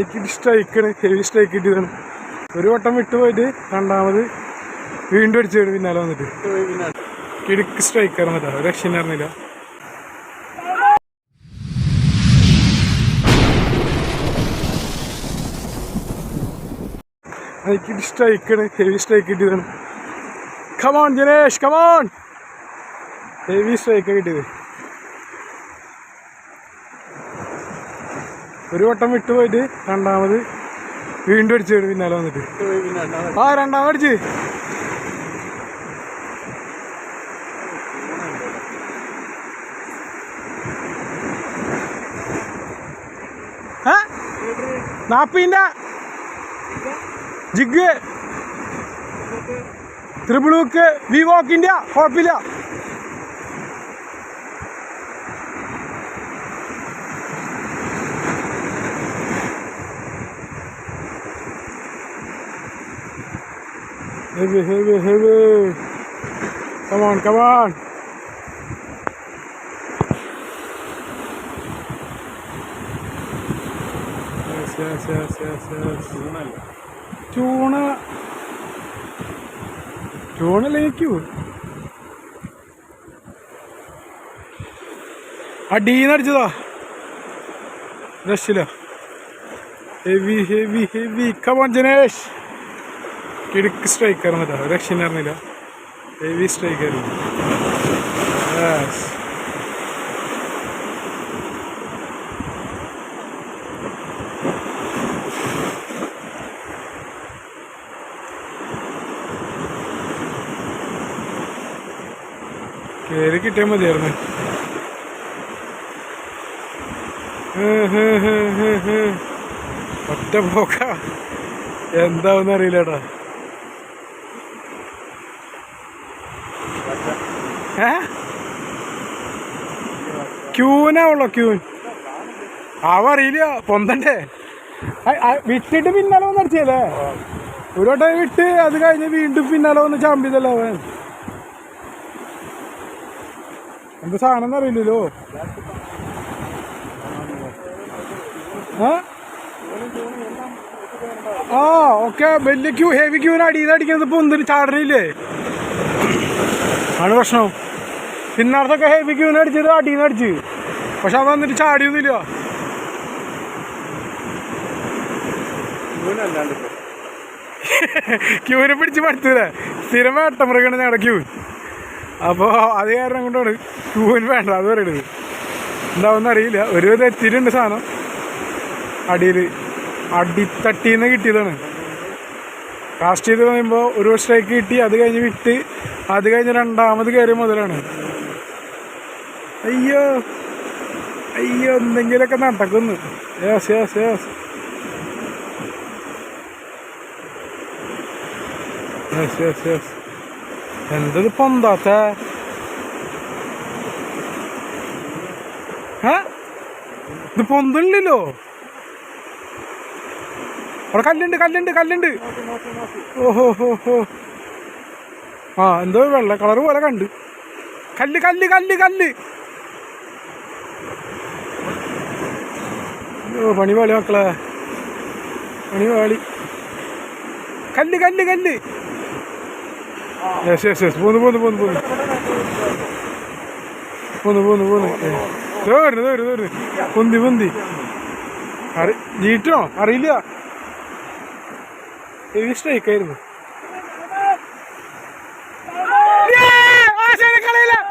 എനിക്ക് സ്ട്രൈക്കാണ് heavy strike കിട്ടിയതാണ്. ഒരു വട്ടം വിട്ടുപോയിട്ട് രണ്ടാമത് വീണ്ടും അടിച്ചു പിന്നാലെ വന്നിട്ട്. കിടുക്ക് സ്ട്രൈക്കർ എന്നിട്ടാ ഒരു രക്ഷയില്ലായിരുന്നില്ല എനിക്ക് സ്ട്രൈക്കാണ് ഹെവി സ്ട്രൈക്ക് കിട്ടിയതാണ്. Come on Janesh come on heavy സ്ട്രൈക്കാണ് കിട്ടിയത്. ഒരു വട്ടം വിട്ടുപോയിട്ട് രണ്ടാമത് വീണ്ടും അടിച്ചു പിന്നാലെ വന്നിട്ട്. ആ രണ്ടാമത് അടിച്ച്. നാപ്പിന്റെ ജിഗ് ത്രിബിളുക്ക് വി വോക്കിന്റെ കുഴപ്പമില്ല. Heavy, heavy, heavy. Come on, come on. Yes, yes, yes, yes, yes. ചൂണ ചൂണല്ലേക്കൂ അടീന്ന് അടിച്ചതാ രക്ഷില്ല heavy heavy heavy come on Janesh കിടുക്ക് striker എന്നിട്ടാ അറിഞ്ഞില്ല. ഹെവി സ്ട്രൈക്കർ കയറി കിട്ടിയാൽ മതിയായിരുന്നു. ഒറ്റ പോക്ക എന്താവെന്ന് ഏ? ക്യൂനാ ഉള്ളോ ക്യൂൻ അവ പൊന്തണ്ടേ. വിട്ടിട്ട് പിന്നാലെ വന്ന് അടിച്ചല്ലേ ഒരു വട്ടം വിട്ട് അത് കഴിഞ്ഞ് വീണ്ടും പിന്നാലെ വന്ന് ചാമ്പിയതല്ലേ അവൻ? എന്ത് സാധനം അറിയില്ലല്ലോ ആ ഓക്കെ വലിയ ക്യൂ ഹെവി ക്യൂവിന് അടിയിൽ അടിക്കുന്നത് ഒന്നിന് ചാടണില്ലേ? ആണ് പ്രശ്നം. പിന്നാർത്തൊക്കെ ഹെവി ക്യൂവിന് അടിച്ചത് അടിയിൽ നിന്ന് അടിച്ച്. പക്ഷെ അത് വന്നിട്ട് ചാടിയൊന്നുമില്ല. ക്യൂവിനെ പിടിച്ച് പഠിച്ചില്ല സ്ഥിരം വേട്ടമൃഗാണ് ഞങ്ങളുടെ ക്യൂ. അപ്പോൾ അത് കാരണം കൊണ്ടാണ് ക്യൂവിന് വേണ്ട അത് പറയണത്. എന്താവുന്ന അറിയില്ല. ഒരു വിധം എത്തിയിട്ടുണ്ട് സാധനം. അടിയിൽ അടിത്തട്ടിന്ന് കിട്ടിയതാണ്. കാസ്റ്റ് ചെയ്ത് പറയുമ്പോൾ ഒരു സ്ട്രൈക്ക് കിട്ടി അത് കഴിഞ്ഞ് വിട്ട് അത് കഴിഞ്ഞ് രണ്ടാമത് കയറിയ മുതലാണ്. അയ്യോ. അയ്യോ എന്തെങ്കിലുമൊക്കെ നടക്കുന്നു. Yes yes yes yes yes yes എന്തത് പൊന്താത്ത. ഇത് പൊന്തണില്ലല്ലോ അവിടെ കല്ലുണ്ട് കല്ലുണ്ട് കല്ലുണ്ട്. ഓഹോ ഹോ ഹോ. ആ എന്തോ വെള്ള കളർ പോലെ കണ്ട്. കല്ല് കല്ല് കല്ല് കല്ല്. പണിപാളി മക്കളെ. പണിപാളി കല്ല് കല്ല് കല്ല്. യെസ് യെസ് യെസ് പോന്നു പോന്നു പോന്നു പോന്നു. പോന്നു പോന്നു പോന്നു. തോരുന്നു തോരുന്നു തോരുന്നു പൊന്തി പൊന്തി. അറി ജീറ്റോ അറിയില്ല. ഇഷ്ടായിരുന്നു കളയില്ല.